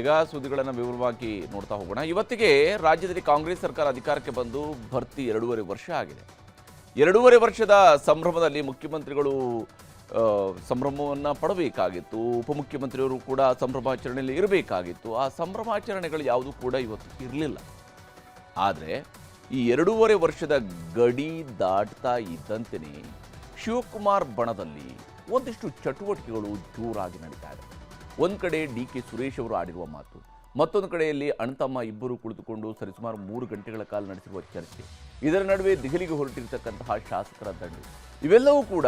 ಈಗ ಸುದ್ದಿಗಳನ್ನು ವಿವರವಾಗಿ ನೋಡ್ತಾ ಹೋಗೋಣ. ಇವತ್ತಿಗೆ ರಾಜ್ಯದಲ್ಲಿ ಕಾಂಗ್ರೆಸ್ ಸರ್ಕಾರ ಅಧಿಕಾರಕ್ಕೆ ಬಂದು ಭರ್ತಿ ಎರಡೂವರೆ ವರ್ಷ ಆಗಿದೆ. ಎರಡೂವರೆ ವರ್ಷದ ಸಂಭ್ರಮದಲ್ಲಿ ಮುಖ್ಯಮಂತ್ರಿಗಳು ಸಂಭ್ರಮವನ್ನು ಪಡಬೇಕಾಗಿತ್ತು. ಉಪಮುಖ್ಯಮಂತ್ರಿಯವರು ಕೂಡ ಸಂಭ್ರಮಾಚರಣೆಯಲ್ಲಿ ಇರಬೇಕಾಗಿತ್ತು. ಆ ಸಂಭ್ರಮಾಚರಣೆಗಳು ಯಾವುದೂ ಕೂಡ ಇವತ್ತು ಇರಲಿಲ್ಲ. ಆದರೆ ಈ ಎರಡೂವರೆ ವರ್ಷದ ಗಡಿ ದಾಟ್ತಾ ಇದ್ದಂತೆಯೇ ಶಿವಕುಮಾರ್ ಬಣದಲ್ಲಿ ಒಂದಿಷ್ಟು ಚಟುವಟಿಕೆಗಳು ಜೋರಾಗಿ ನಡೀತಾ ಇದೆ. ಒಂದು ಕಡೆ ಡಿ ಕೆ ಸುರೇಶ್ ಅವರು ಆಡಿರುವ ಮಾತು, ಮತ್ತೊಂದು ಕಡೆಯಲ್ಲಿ ಅಣ್ತಮ್ಮ ಇಬ್ಬರು ಕುಳಿತುಕೊಂಡು ಸರಿಸುಮಾರು ಮೂರು ಗಂಟೆಗಳ ಕಾಲ ನಡೆಸಿರುವ ಚರ್ಚೆ. ಇದರ ನಡುವೆ ದೆಹಲಿಗೆ ಹೊರಟಿರ್ತಕ್ಕಂತಹ ಶಾಸಕರ ದಂಡು. ಇವೆಲ್ಲವೂ ಕೂಡ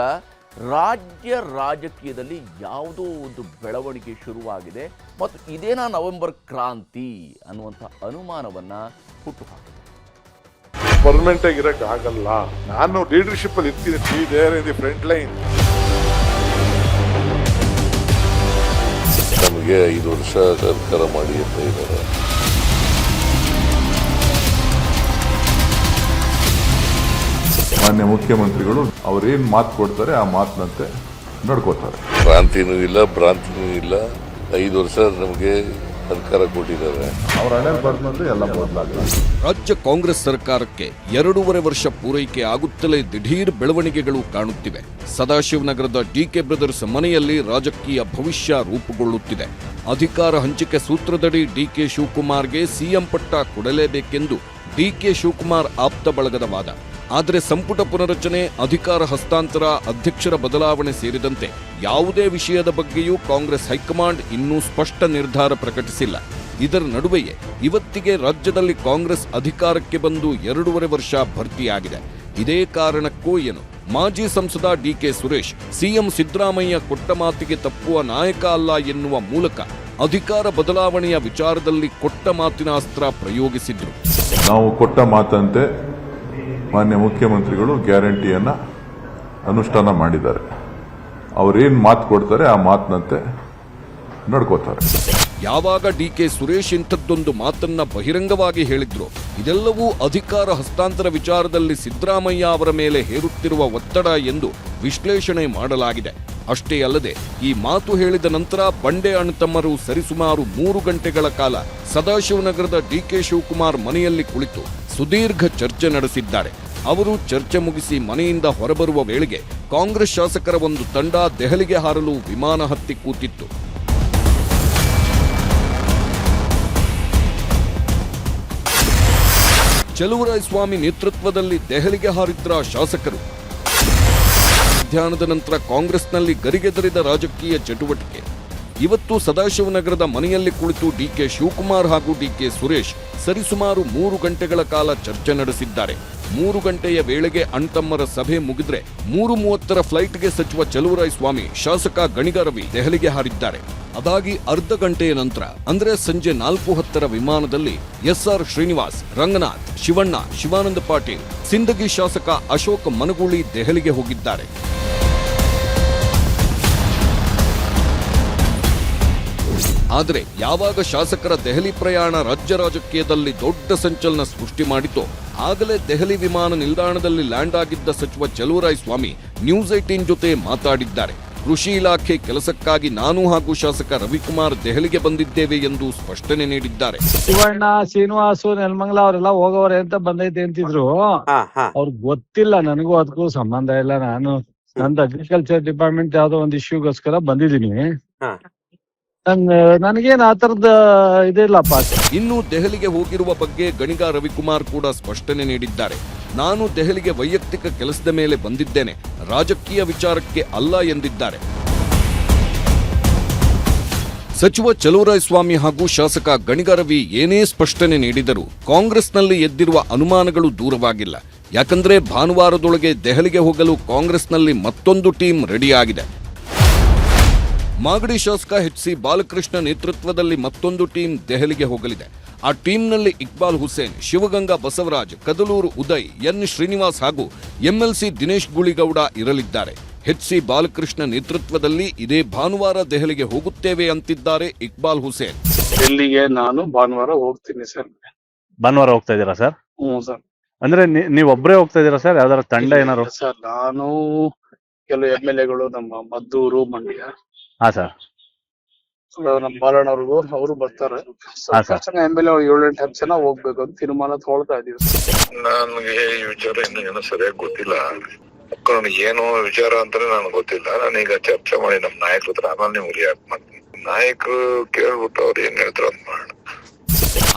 ರಾಜ್ಯ ರಾಜಕೀಯದಲ್ಲಿ ಯಾವುದೋ ಒಂದು ಬೆಳವಣಿಗೆ ಶುರುವಾಗಿದೆ ಮತ್ತು ಇದೇನಾ ನವೆಂಬರ್ ಕ್ರಾಂತಿ ಅನ್ನುವಂಥ ಅನುಮಾನವನ್ನು ಹುಟ್ಟುಹಾಕಿದೆ. ಪರ್ಮನೆಂಟ್ ಆಗಿರಕ್ಕೆ ಆಗಲ್ಲ ನಾನು ಲೀಡರ್ಶಿಪ್ ಅಲ್ಲಿ ಇರ್ತೀನಿ. ಫ್ರಂಟ್ ಲೈನ್ ನಮಗೆ ಐದು ವರ್ಷ ಸರ್ಕಾರ ಮಾಡಿ ಅಂತ ಇದ್ದಾರೆ. ಮಾನ್ಯ ಮುಖ್ಯಮಂತ್ರಿಗಳು ಅವ್ರೇನ್ ಮಾತು ಕೊಡ್ತಾರೆ ಆ ಮಾತಿನಂತೆ ನಡ್ಕೋತಾರೆ. ಕ್ರಾಂತಿನೂ ಇಲ್ಲ ಭ್ರಾಂತಿನೂ ಇಲ್ಲ. ಐದು ವರ್ಷ ನಮಗೆ ಸರ್ಕಾರ ಕೊಟ್ಟಿದ್ದಾರೆ. ಅವ್ರ ಹಣೆ ಎಲ್ಲ ಬದಲಾಗಲ್ಲ ರಾಜ್ಯ ಕಾಂಗ್ರೆಸ್ ಸರ್ಕಾರಕ್ಕೆ ಎರಡೂವರೆ ವರ್ಷ ಪೂರೈಕೆ ಆಗುತ್ತಲೇ ದಿಢೀರ್ ಬೆಳವಣಿಗೆಗಳು ಕಾಣುತ್ತಿವೆ. ಸದಾಶಿವನಗರದ ಡಿಕೆ ಬ್ರದರ್ಸ್ ಮನೆಯಲ್ಲಿ ರಾಜಕೀಯ ಭವಿಷ್ಯ ರೂಪುಗೊಳ್ಳುತ್ತಿದೆ. ಅಧಿಕಾರ ಹಂಚಿಕೆ ಸೂತ್ರದಡಿ ಡಿಕೆ ಶಿವಕುಮಾರ್ಗೆ ಸಿಎಂ ಪಟ್ಟ ಕೊಡಲೇಬೇಕೆಂದು ಡಿಕೆ ಶಿವಕುಮಾರ್ ಆಪ್ತ ಬಳಗದ ವಾದ. ಆದರೆ ಸಂಪುಟ ಪುನರಚನೆ, ಅಧಿಕಾರ ಹಸ್ತಾಂತರ, ಅಧ್ಯಕ್ಷರ ಬದಲಾವಣೆ ಸೇರಿದಂತೆ ಯಾವುದೇ ವಿಷಯದ ಬಗ್ಗೆಯೂ ಕಾಂಗ್ರೆಸ್ ಹೈಕಮಾಂಡ್ ಇನ್ನೂ ಸ್ಪಷ್ಟ ನಿರ್ಧಾರ ಪ್ರಕಟಿಸಿಲ್ಲ. ಇದರ ನಡುವೆಯೇ ಇವತ್ತಿಗೆ ರಾಜ್ಯದಲ್ಲಿ ಕಾಂಗ್ರೆಸ್ ಅಧಿಕಾರಕ್ಕೆ ಬಂದು ಎರಡೂವರೆ ವರ್ಷ ಭರ್ತಿಯಾಗಿದೆ. ಇದೇ ಕಾರಣಕ್ಕೂ ಏನು, ಮಾಜಿ ಸಂಸದ ಡಿಕೆ ಸುರೇಶ್ ಸಿಎಂ ಸಿದ್ದರಾಮಯ್ಯ ಕೊಟ್ಟ ಮಾತಿಗೆ ತಪ್ಪುವ ನಾಯಕ ಅಲ್ಲ ಎನ್ನುವ ಮೂಲಕ ಅಧಿಕಾರ ಬದಲಾವಣೆಯ ವಿಚಾರದಲ್ಲಿ ಕೊಟ್ಟ ಮಾತಿನ ಅಸ್ತ್ರ ಪ್ರಯೋಗಿಸಿದ್ರು. ನಾವು ಕೊಟ್ಟ ಮಾತಂತೆ ಮಾನ್ಯ ಮುಖ್ಯಮಂತ್ರಿಗಳು ಗ್ಯಾರಂಟಿಯನ್ನು ಅನುಷ್ಠಾನ ಮಾಡಿದ್ದಾರೆ. ಅವರೇನು ಮಾತು ಕೊಡ್ತಾರೆ ಆ ಮಾತಿನಂತೆ ನಡ್ಕೋತಾರೆ. ಯಾವಾಗ ಡಿ ಕೆ ಸುರೇಶ್ ಇಂಥದ್ದೊಂದು ಮಾತನ್ನ ಬಹಿರಂಗವಾಗಿ ಹೇಳಿದ್ರು, ಇದೆಲ್ಲವೂ ಅಧಿಕಾರ ಹಸ್ತಾಂತರ ವಿಚಾರದಲ್ಲಿ ಸಿದ್ದರಾಮಯ್ಯ ಅವರ ಮೇಲೆ ಹೇರುತ್ತಿರುವ ಒತ್ತಡ ಎಂದು ವಿಶ್ಲೇಷಣೆ ಮಾಡಲಾಗಿದೆ. ಅಷ್ಟೇ ಅಲ್ಲದೆ, ಈ ಮಾತು ಹೇಳಿದ ನಂತರ ಬಂಡೆ ಅಣ್ಣತಮ್ಮರು ಸರಿಸುಮಾರು ಮೂರು ಗಂಟೆಗಳ ಕಾಲ ಸದಾಶಿವನಗರದ ಡಿಕೆ ಶಿವಕುಮಾರ್ ಮನೆಯಲ್ಲಿ ಕುಳಿತು ಸುದೀರ್ಘ ಚರ್ಚೆ ನಡೆಸಿದ್ದಾರೆ. ಅವರು ಚರ್ಚೆ ಮುಗಿಸಿ ಮನೆಯಿಂದ ಹೊರಬರುವ ವೇಳೆಗೆ ಕಾಂಗ್ರೆಸ್ ಶಾಸಕರ ಒಂದು ತಂಡ ದೆಹಲಿಗೆ ಹಾರಲು ವಿಮಾನ ಹತ್ತಿ ಕೂತಿತ್ತು. ಸ್ವಾಮಿ ನೇತೃತ್ವದಲ್ಲಿ ದೆಹಲಿಗೆ ಹಾರಿದ್ರ ಶಾಸಕರು. ಮಧ್ಯಾಹ್ನದ ನಂತರ ಕಾಂಗ್ರೆಸ್ನಲ್ಲಿ ಗರಿಗೆದರಿದ ರಾಜಕೀಯ ಚಟುವಟಿಕೆ. ಇವತ್ತು ಸದಾಶಿವನಗರದ ಮನೆಯಲ್ಲಿ ಕುಳಿತು ಡಿಕೆ ಶಿವಕುಮಾರ್ ಹಾಗೂ ಡಿಕೆ ಸುರೇಶ್ ಸರಿಸುಮಾರು ಮೂರು ಗಂಟೆಗಳ ಕಾಲ ಚರ್ಚೆ ನಡೆಸಿದ್ದಾರೆ. ಮೂರು ಗಂಟೆಯ ವೇಳೆಗೆ ಅಣ್ತಮ್ಮರ ಸಭೆ ಮುಗಿದ್ರೆ ಮೂರು ಮೂವತ್ತರ ಫ್ಲೈಟ್ಗೆ ಸಚಿವ ಸ್ವಾಮಿ ಶಾಸಕ ಗಣಿಗ ರವಿ ದೆಹಲಿಗೆ ಹಾರಿದ್ದಾರೆ. ಅದಾಗಿ ಅರ್ಧ ಗಂಟೆಯ ನಂತರ ಅಂದ್ರೆ ಸಂಜೆ ನಾಲ್ಕು ಹತ್ತರ ವಿಮಾನದಲ್ಲಿ ಎಸ್ಆರ್ ಶ್ರೀನಿವಾಸ್, ರಂಗನಾಥ್, ಶಿವಣ್ಣ, ಶಿವಾನಂದ ಪಾಟೀಲ್, ಸಿಂದಗಿ ಶಾಸಕ ಅಶೋಕ್ ಮನಗೂಳಿ ದೆಹಲಿಗೆ ಹೋಗಿದ್ದಾರೆ. ಆದರೆ ಯಾವಾಗ ಶಾಸಕರ ದೆಹಲಿ ಪ್ರಯಾಣ ರಾಜ್ಯ ರಾಜಕೀಯದಲ್ಲಿ ದೊಡ್ಡ ಸಂಚಲನ ಸೃಷ್ಟಿ ಮಾಡಿತೋ ಆಗಲೇ ದೆಹಲಿ ವಿಮಾನ ನಿಲ್ದಾಣದಲ್ಲಿ ಲ್ಯಾಂಡ್ ಆಗಿದ್ದ ಸಚಿವ ಚಲುವರಾಯ್ ಸ್ವಾಮಿ ನ್ಯೂಸ್ ಏಟೀನ್ ಜೊತೆ ಮಾತಾಡಿದ್ದಾರೆ. ಕೃಷಿ ಇಲಾಖೆ ಕೆಲಸಕ್ಕಾಗಿ ನಾನು ಹಾಗೂ ಶಾಸಕ ರವಿಕುಮಾರ್ ದೆಹಲಿಗೆ ಬಂದಿದ್ದೇವೆ ಎಂದು ಸ್ಪಷ್ಟನೆ ನೀಡಿದ್ದಾರೆ. ಶಿವಣ್ಣ ಶ್ರೀನಿವಾಸು ನೆಲಮಂಗಲ ಅವರೆಲ್ಲ ಹೋಗೋರೆ ಅಂತ ಬಂದೈತೆ ಅಂತಿದ್ರು. ಹಾ ಹಾ. ಅವ್ರಿಗೆ ಗೊತ್ತಿಲ್ಲ ನನಗೂ ಅದಕ್ಕೂ ಸಂಬಂಧ ಇಲ್ಲ. ನಾನು ನಂದು ಅಗ್ರಿಕಲ್ಚರ್ ಡಿಪಾರ್ಟ್ಮೆಂಟ್ ಯಾವ್ದೋ ಒಂದು ಇಶ್ಯೂಗೋಸ್ಕರ ಬಂದಿದ್ದೀನಿ. ನನಗೇನ್ ಆ ಥರದ ಇದಿಲ್ಲಪ್ಪ. ಇನ್ನು ದೆಹಲಿಗೆ ಹೋಗಿರುವ ಬಗ್ಗೆ ಗಣಿಗ ರವಿಕುಮಾರ್ ಕೂಡ ಸ್ಪಷ್ಟನೆ ನೀಡಿದ್ದಾರೆ. ನಾನು ದೆಹಲಿಗೆ ವೈಯಕ್ತಿಕ ಕೆಲಸದ ಮೇಲೆ ಬಂದಿದ್ದೇನೆ. ರಾಜಕೀಯ ವಿಚಾರಕ್ಕೆ ಅಲ್ಲ ಎಂದಿದ್ದಾರೆ. ಸಚಿವ ಸ್ವಾಮಿ ಹಾಗೂ ಶಾಸಕ ಗಣಿಗ ರವಿ ಏನೇ ಸ್ಪಷ್ಟನೆ ನೀಡಿದರೂ ಕಾಂಗ್ರೆಸ್ನಲ್ಲಿ ಎದ್ದಿರುವ ಅನುಮಾನಗಳು ದೂರವಾಗಿಲ್ಲ. ಯಾಕಂದ್ರೆ ಭಾನುವಾರದೊಳಗೆ ದೆಹಲಿಗೆ ಹೋಗಲು ಕಾಂಗ್ರೆಸ್ನಲ್ಲಿ ಮತ್ತೊಂದು ಟೀಮ್ ರೆಡಿಯಾಗಿದೆ. ಮಾಗಡಿ ಶಾಸಕ ಎಚ್ ಸಿ ಬಾಲಕೃಷ್ಣ ನೇತೃತ್ವದಲ್ಲಿ ಮತ್ತೊಂದು ಟೀಮ್ ದೆಹಲಿಗೆ ಹೋಗಲಿದೆ. ಆ ಟೀಂನಲ್ಲಿ ಇಕ್ಬಾಲ್ ಹುಸೇನ್ ಶಿವಗಂಗಾ ಬಸವರಾಜ್ ಕದಲೂರು ಉದಯ್ ಎನ್ ಶ್ರೀನಿವಾಸ್ ಹಾಗೂ ಎಂಎಲ್ಸಿ ದಿನೇಶ್ ಗುಳಿಗೌಡ ಇರಲಿದ್ದಾರೆ. ಎಚ್ ಸಿ ಬಾಲಕೃಷ್ಣ ನೇತೃತ್ವದಲ್ಲಿ ಇದೇ ಭಾನುವಾರ ದೆಹಲಿಗೆ ಹೋಗುತ್ತೇವೆ ಅಂತಿದ್ದಾರೆ ಇಕ್ಬಾಲ್ ಹುಸೇನ್. ಎಲ್ಲಿಗೆ ನಾನು ಭಾನುವಾರ ಹೋಗ್ತೀನಿ ಸರ್. ಭಾನುವಾರ ಹೋಗ್ತಾ ಇದ್ದೀರಾ ಸರ್? ಹ್ಞೂ ಸರ್. ಅಂದ್ರೆ ನೀ- ನೀವ್ ಒಬ್ರೇ ಹೋಗ್ತಾ ಇದೀರಾ ಸರ್? ಯಾವ್ದಾರ ತಂಡ ಏನಾರು ಸರ್ ನಾನು ಕೆಲವು ಎಂ ಎಲ್ ಎಗಳು ನಮ್ಮ ಮದ್ದೂರು ಮಂಡ್ಯ. ಹಾ ಸರ್. ನಮ್ಮ ಬಾಲಣ್ಣವ್ರಿಗೂ ಅವರು ಬರ್ತಾರೆ. ಹಾ. ಜನ ಎಂ ಎಲ್ ಎ ಏಳೆಂಟು ಹತ್ತು ಜನ ಹೋಗ್ಬೇಕು ಅಂತ ತೀರ್ಮಾನ ತಗೊಳ್ತಾ ಇದೀವಿ. ನನಗೆ ಈ ವಿಚಾರ ಇನ್ನು ಏನೋ ಸರಿಯಾಗಿ ಗೊತ್ತಿಲ್ಲ. ನನಗೆ ಏನು ವಿಚಾರ ಅಂತಾನೆ ನನಗೆ ಗೊತ್ತಿಲ್ಲ. ನಾನೀಗ ಚರ್ಚೆ ಮಾಡಿ ನಮ್ಮ ನಾಯಕರ ಹತ್ರ ಆಮೇಲೆ ನಿಮ್ಗೆ ರಿಯಾಕ್ಟ್ ಮಾಡ್ತೀನಿ. ನಾಯಕರು ಕೇಳ್ಬಿಟ್ಟು ಅವ್ರು ಏನ್ ಹೇಳ್ತಾರ ಅಂತ ಮಾಡೋಣ.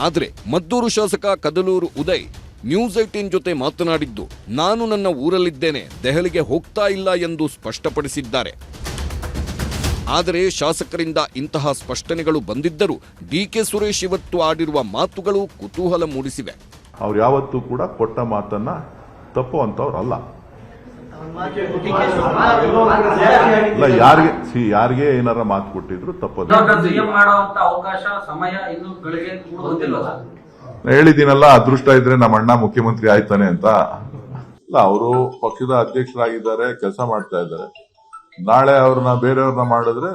ಆದ್ರೆ ಮದ್ದೂರು ಶಾಸಕ ಕದಲೂರು ಉದಯ್ ನ್ಯೂಸ್ ಏಟೀನ್ ಜೊತೆ ಮಾತನಾಡಿದ್ದು ನಾನು ನನ್ನ ಊರಲ್ಲಿದ್ದೇನೆ. ದೆಹಲಿಗೆ ಹೋಗ್ತಾ ಇಲ್ಲ ಎಂದು ಸ್ಪಷ್ಟಪಡಿಸಿದ್ದಾರೆ. ಆದರೆ ಶಾಸಕರಿಂದ ಇಂತಹ ಸ್ಪಷ್ಟನೆಗಳು ಬಂದಿದ್ದರೂ ಡಿಕೆ ಸುರೇಶ್ ಇವತ್ತು ಆಡಿರುವ ಮಾತುಗಳು ಕುತೂಹಲ ಮೂಡಿಸಿವೆ. ಅವ್ರು ಯಾವತ್ತೂ ಕೂಡ ಕೊಟ್ಟ ಮಾತನ್ನ ತಪ್ಪುವಂತವ್ರಲ್ಲ ಇಲ್ಲ ಯಾರಿಗೆ ಸಿ ಯಾರಿಗೆ ಏನಾರ ಮಾತು ಕೊಟ್ಟಿದ್ರು ತಪ್ಪೋದು. ಹೇಳಿದ್ದೀನಲ್ಲ ಅದೃಷ್ಟ ಇದ್ರೆ ನಮ್ಮ ಅಣ್ಣ ಮುಖ್ಯಮಂತ್ರಿ ಆಯ್ತಾನೆ ಅಂತ. ಅಲ್ಲ ಅವರು ಪಕ್ಷದ ಅಧ್ಯಕ್ಷರಾಗಿದ್ದಾರೆ ಕೆಲಸ ಮಾಡ್ತಾ ಇದ್ದಾರೆ. ನಾಳೆ ಅವ್ರನ್ನ ಬೇರೆಯವ್ರನ್ನ ಮಾಡಿದ್ರೆ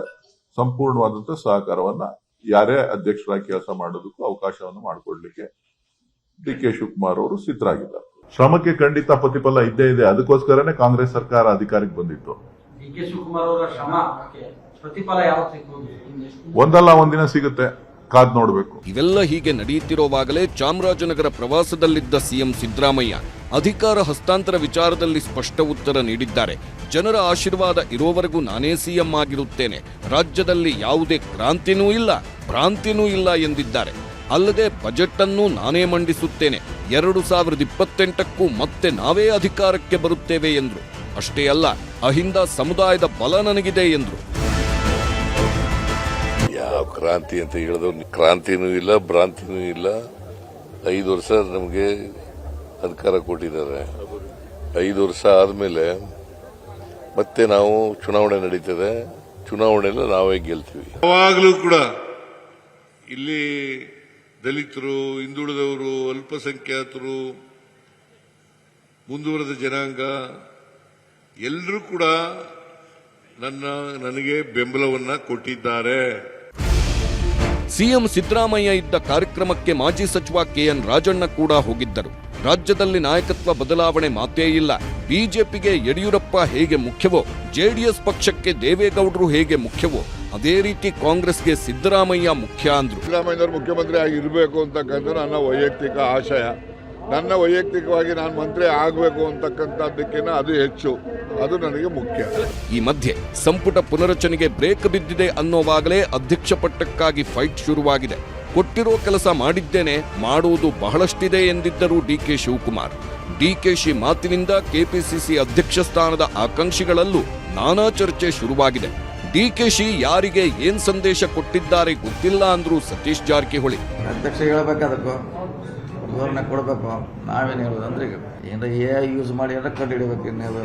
ಸಂಪೂರ್ಣವಾದಂತ ಸಹಕಾರವನ್ನ ಯಾರೇ ಅಧ್ಯಕ್ಷರಾಗಿ ಕೆಲಸ ಮಾಡೋದಕ್ಕೂ ಅವಕಾಶವನ್ನು ಮಾಡಿಕೊಡ್ಲಿಕ್ಕೆ ಡಿ ಕೆ ಶಿವಕುಮಾರ್ ಅವರು ಸಿದ್ಧರಾಗಿದ್ದಾರೆ. ಶ್ರಮಕ್ಕೆ ಖಂಡಿತ ಪ್ರತಿಫಲ ಇದ್ದೇ ಇದೆ. ಅದಕ್ಕೋಸ್ಕರನೇ ಕಾಂಗ್ರೆಸ್ ಸರ್ಕಾರ ಅಧಿಕಾರಕ್ಕೆ ಬಂದಿತ್ತು. ಡಿ ಕೆ ಶಿವಕುಮಾರ್ ಅವರ ಶ್ರಮಕ್ಕೆ ಪ್ರತಿಫಲ ಯಾವತ್ತು ಒಂದಲ್ಲ ಒಂದಿನ ಸಿಗುತ್ತೆ. ಕಾದ್ ನೋಡಬೇಕು. ಇವೆಲ್ಲ ಹೀಗೆ ನಡೆಯುತ್ತಿರುವಾಗಲೇ ಚಾಮರಾಜನಗರ ಪ್ರವಾಸದಲ್ಲಿದ್ದ ಸಿಎಂ ಸಿದ್ದರಾಮಯ್ಯ ಅಧಿಕಾರ ಹಸ್ತಾಂತರ ವಿಚಾರದಲ್ಲಿ ಸ್ಪಷ್ಟ ಉತ್ತರ ನೀಡಿದ್ದಾರೆ. ಜನರ ಆಶೀರ್ವಾದ ಇರೋವರೆಗೂ ನಾನೇ ಸಿಎಂ ಆಗಿರುತ್ತೇನೆ. ರಾಜ್ಯದಲ್ಲಿ ಯಾವುದೇ ಕ್ರಾಂತಿನೂ ಇಲ್ಲ, ಭ್ರಾಂತಿನೂ ಇಲ್ಲ ಎಂದಿದ್ದಾರೆ. ಅಲ್ಲದೆ ಬಜೆಟ್ ಅನ್ನು ನಾನೇ ಮಂಡಿಸುತ್ತೇನೆ. ಎರಡು ಸಾವಿರದ ಇಪ್ಪತ್ತೆಂಟಕ್ಕೂ ಮತ್ತೆ ನಾವೇ ಅಧಿಕಾರಕ್ಕೆ ಬರುತ್ತೇವೆ ಎಂದರು. ಅಷ್ಟೇ ಅಲ್ಲ, ಅಹಿಂದ ಸಮುದಾಯದ ಬಲ ನನಗಿದೆ ಎಂದ್ರು. ಯಾವ ಕ್ರಾಂತಿ ಅಂತ ಹೇಳಿದವ್ರು ಕ್ರಾಂತಿನೂ ಇಲ್ಲ, ಭ್ರಾಂತಿನೂ ಇಲ್ಲ. ಐದು ವರ್ಷ ನಮಗೆ ಅಧಿಕಾರ ಕೊಟ್ಟಿದ್ದಾರೆ. ಐದು ವರ್ಷ ಆದಮೇಲೆ ಮತ್ತೆ ನಾವು ಚುನಾವಣೆ ನಡೀತದೆ. ಚುನಾವಣೆಯಲ್ಲಿ ನಾವೇ ಗೆಲ್ತೀವಿ. ಯಾವಾಗಲೂ ಕೂಡ ಇಲ್ಲಿ ದಲಿತರು, ಹಿಂದುಳಿದವರು, ಅಲ್ಪಸಂಖ್ಯಾತರು, ಮುಂದುವರೆದ ಜನಾಂಗ, ಎಲ್ಲರೂ ಕೂಡ ನನ್ನ, ನನಗೆ ಬೆಂಬಲವನ್ನ ಕೊಟ್ಟಿದ್ದಾರೆ. ಸಿಎಂ ಸಿದ್ದರಾಮಯ್ಯ ಇದ್ದ ಕಾರ್ಯಕ್ರಮಕ್ಕೆ ಮಾಜಿ ಸಚಿವ ಕೆಎನ್ ರಾಜಣ್ಣ ಕೂಡ ಹೋಗಿದ್ದರು. ರಾಜ್ಯದಲ್ಲಿ ನಾಯಕತ್ವ ಬದಲಾವಣೆ ಮಾತೇ ಇಲ್ಲ. ಬಿಜೆಪಿಗೆ ಯಡಿಯೂರಪ್ಪ ಹೇಗೆ ಮುಖ್ಯವೋ, ಜೆಡಿಎಸ್ ಪಕ್ಷಕ್ಕೆ ದೇವೇಗೌಡರು ಹೇಗೆ ಮುಖ್ಯವೋ, ಅದೇ ರೀತಿ ಕಾಂಗ್ರೆಸ್ಗೆ ಸಿದ್ದರಾಮಯ್ಯ ಮುಖ್ಯ ಅಂದ್ರು. ಸಿದ್ದರಾಮಯ್ಯ ಮುಖ್ಯಮಂತ್ರಿ ಆಗಿರಬೇಕು ಅಂತಕ್ಕಂಥ ನನ್ನ ವೈಯಕ್ತಿಕ ಆಶಯ. ನನ್ನ ವೈಯಕ್ತಿಕವಾಗಿ ನಾನು ಮಂತ್ರಿ ಆಗಬೇಕು ಅಂತಕ್ಕಂಥದ್ದಕ್ಕಿಂತ ಅದು ಹೆಚ್ಚು. ಅದು ನನಗೆ ಮುಖ್ಯ. ಈ ಮಧ್ಯೆ ಸಂಪುಟ ಪುನರಚನೆಗೆ ಬ್ರೇಕ್ ಬಿದ್ದಿದೆ ಅನ್ನೋವಾಗಲೇ ಅಧ್ಯಕ್ಷ ಪಟ್ಟಕ್ಕಾಗಿ ಫೈಟ್ ಶುರುವಾಗಿದೆ. ಕೊಟ್ಟಿರೋ ಕೆಲಸ ಮಾಡಿದ್ದೇನೆ ಮಾಡುವುದು ಬಹಳಷ್ಟಿದೆ ಎಂದಿದ್ದರು ಡಿಕೆ ಶಿವಕುಮಾರ್. ಡಿಕೆಶಿ ಮಾತಿನಿಂದ ಕೆಪಿಸಿಸಿ ಅಧ್ಯಕ್ಷ ಸ್ಥಾನದ ಆಕಾಂಕ್ಷಿಗಳಲ್ಲೂ ನಾನಾ ಚರ್ಚೆ ಶುರುವಾಗಿದೆ. ಡಿಕೆಶಿ ಯಾರಿಗೆ ಏನ್ ಸಂದೇಶ ಕೊಟ್ಟಿದ್ದಾರೆ ಗೊತ್ತಿಲ್ಲ ಅಂದ್ರು ಸತೀಶ್ ಜಾರಕಿಹೊಳಿ. ವಿವರಣೆ ಕೊಡಬೇಕು. ನಾವೇನು ಹೇಳೋದು? ಅಂದ್ರೆ ಈಗ ಏನಾರ ಎ ಐ ಯೂಸ್ ಮಾಡಿ ಏನಾರ ಕಂಡು ಹಿಡಿಬೇಕು ಇನ್ನೇನು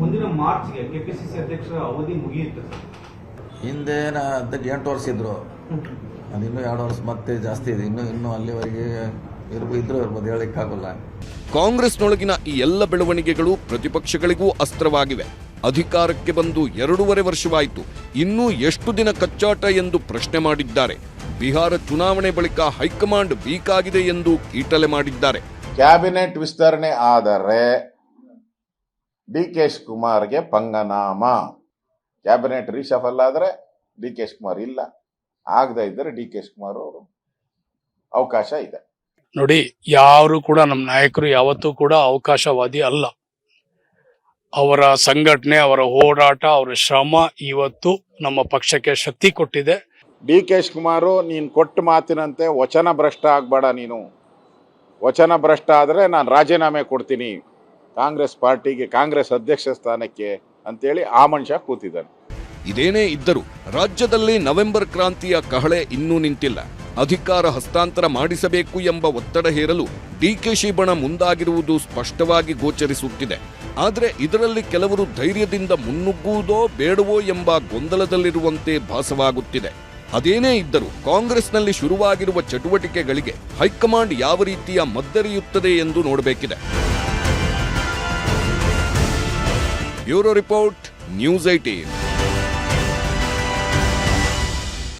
ಮುಂದಿನ ಮಾರ್ಚ್ಗೆ ಕೆಪಿಸಿಸಿ ಅಧ್ಯಕ್ಷರ ಅವಧಿ ಮುಗಿಯುತ್ತೆ ಸರ್. ಹಿಂದೆ ನಾ ಅಧ್ಯಕ್ಷ ಎಂಟು ವರ್ಷ ಇದ್ರು. ಅದು ಇನ್ನೂ ಎರಡು ವರ್ಷ ಮತ್ತೆ ಜಾಸ್ತಿ ಇದೆ. ಇನ್ನೂ ಇನ್ನೂ ಅಲ್ಲಿವರೆಗೆ ಇರ್ಬೋದು ಇದ್ರೂ ಇರ್ಬೋದು ಹೇಳಕ್ಕಾಗಲ್ಲ ಕಾಂಗ್ರೆಸ್ನೊಳಗಿನ ಈ ಎಲ್ಲ ಬೆಳವಣಿಗೆಗಳು ಪ್ರತಿಪಕ್ಷಗಳಿಗೂ ಅಸ್ತ್ರವಾಗಿವೆ. ಅಧಿಕಾರಕ್ಕೆ ಬಂದು ಎರಡೂವರೆ ವರ್ಷವಾಯಿತು. ಇನ್ನೂ ಎಷ್ಟು ದಿನ ಕಚ್ಚಾಟ ಎಂದು ಪ್ರಶ್ನೆ ಮಾಡಿದ್ದಾರೆ. ಬಿಹಾರ ಚುನಾವಣೆ ಬಳಿಕ ಹೈಕಮಾಂಡ್ ವೀಕ್ ಆಗಿದೆ ಎಂದು ಕೀಟಲೆ ಮಾಡಿದ್ದಾರೆ. ಕ್ಯಾಬಿನೆಟ್ ವಿಸ್ತರಣೆ ಆದರೆ ಡಿ ಕೆ ಶಿವಕುಮಾರ್ಗೆ ಪಂಗನಾಮ. ಕ್ಯಾಬಿನೆಟ್ ರೀಶಫಲ್ ಆದರೆ ಡಿ ಕೆ ಕುಮಾರ್ ಇಲ್ಲ. ಆಗದೇ ಇದ್ದರೆ ಡಿ ಕೆ ಕುಮಾರ್ ಅವರು ಅವಕಾಶ ಇದೆ. ನೋಡಿ ಯಾರು ಕೂಡ ನಮ್ಮ ನಾಯಕರು ಯಾವತ್ತೂ ಕೂಡ ಅವಕಾಶವಾದಿ ಅಲ್ಲ. ಅವರ ಸಂಘಟನೆ ಅವರ ಹೋರಾಟ ಅವರ ಶ್ರಮ ಇವತ್ತು ನಮ್ಮ ಪಕ್ಷಕ್ಕೆ ಶಕ್ತಿ ಕೊಟ್ಟಿದೆ. ಡಿ ಕೆ ಕುಮಾರು, ನೀನು ಕೊಟ್ಟ ಮಾತಿನಂತೆ ವಚನ ಭ್ರಷ್ಟ ಆಗಬೇಡ ನೀನು. ವಚನ ಭ್ರಷ್ಟ ಆದರೆ ನಾನು ರಾಜೀನಾಮೆ ಕೊಡ್ತೀನಿ. ಕಾಂಗ್ರೆಸ್ ಪಾರ್ಟಿಗೆ ಕಾಂಗ್ರೆಸ್ ಅಧ್ಯಕ್ಷ ಸ್ಥಾನಕ್ಕೆ ಅಂತೇಳಿ ಆ ಮನುಷ್ಯ ಕೂತಿದ್ದಾನೆ. ಇದೇನೇ ಇದ್ದರೂ ರಾಜ್ಯದಲ್ಲಿ ನವೆಂಬರ್ ಕ್ರಾಂತಿಯ ಕಹಳೆ ಇನ್ನೂ ನಿಂತಿಲ್ಲ. ಅಧಿಕಾರ ಹಸ್ತಾಂತರ ಮಾಡಿಸಬೇಕು ಎಂಬ ಒತ್ತಡ ಹೇರಲು ಡಿಕೆಶಿ ಬಣ ಮುಂದಾಗಿರುವುದು ಸ್ಪಷ್ಟವಾಗಿ ಗೋಚರಿಸುತ್ತಿದೆ. ಆದರೆ ಇದರಲ್ಲಿ ಕೆಲವರು ಧೈರ್ಯದಿಂದ ಮುನ್ನುಗ್ಗುವುದೋ ಬೇಡವೋ ಎಂಬ ಗೊಂದಲದಲ್ಲಿರುವಂತೆ ಭಾಸವಾಗುತ್ತಿದೆ. ಅದೇನೇ ಇದ್ದರೂ ಕಾಂಗ್ರೆಸ್ನಲ್ಲಿ ಶುರುವಾಗಿರುವ ಚಟುವಟಿಕೆಗಳಿಗೆ ಹೈಕಮಾಂಡ್ ಯಾವ ರೀತಿಯ ಮದ್ದರಿಯುತ್ತದೆ ಎಂದು ನೋಡಬೇಕಿದೆ. Bureau report, News eighteen